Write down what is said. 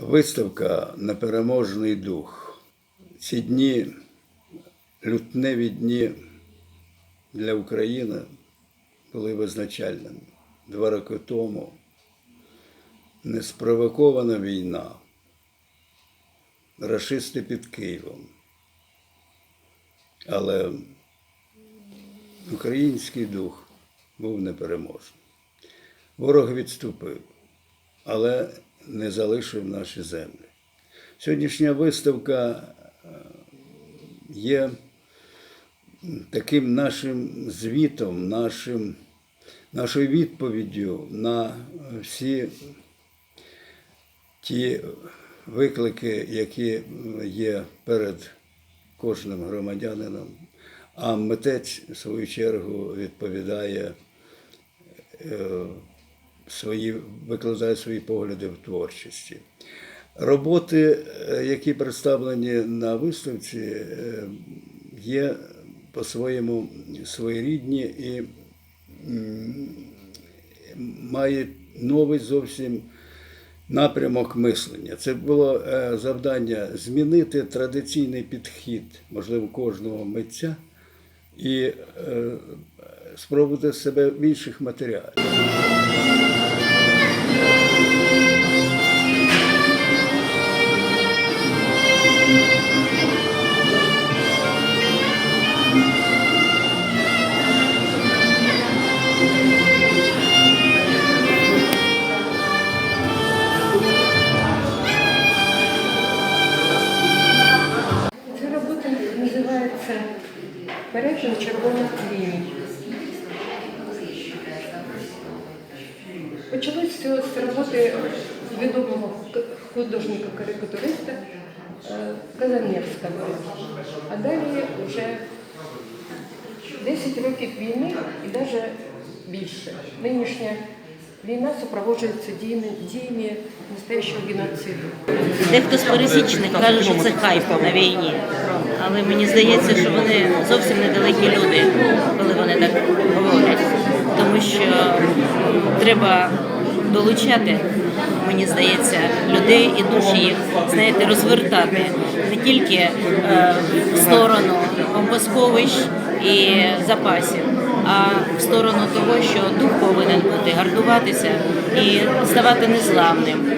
Виставка Непереможний дух. Ці дні, лютневі дні для України були визначальними. Два роки тому неспровокована війна, рашисти під Києвом. Але український дух був непереможний. Ворог відступив, але не залишив наші землі. Сьогоднішня виставка е, є таким нашим звітом, нашим, нашою відповіддю на всі ті виклики, які є перед кожним громадянином. А митець, в свою чергу, відповідає е, свої, викладає свої погляди в творчості. Роботи, е, які представлені на виставці, е, є по-своєму своєрідні і м, мають новий зовсім напрямок мислення. Це було е, завдання змінити традиційний підхід, можливо, кожного митця і спробувати себе в інших матеріалах. Називається Перетин червоних ліній. Почалось з роботи відомого художника-карикатуриста е, Казаневського. А далі вже 10 років війни і навіть більше. Нинішня війна супроводжується діями, діями настоящого геноциду. Дехто з пересічних каже, що це хайп на війні. Але мені здається, що вони зовсім недалекі люди, коли вони так говорять. Тому що треба долучати, мені здається, людей і душі їх, знаєте, розвертати не тільки е, в сторону бомбосховищ і запасів, а в сторону того, що дух повинен бути, гартуватися і ставати незламним.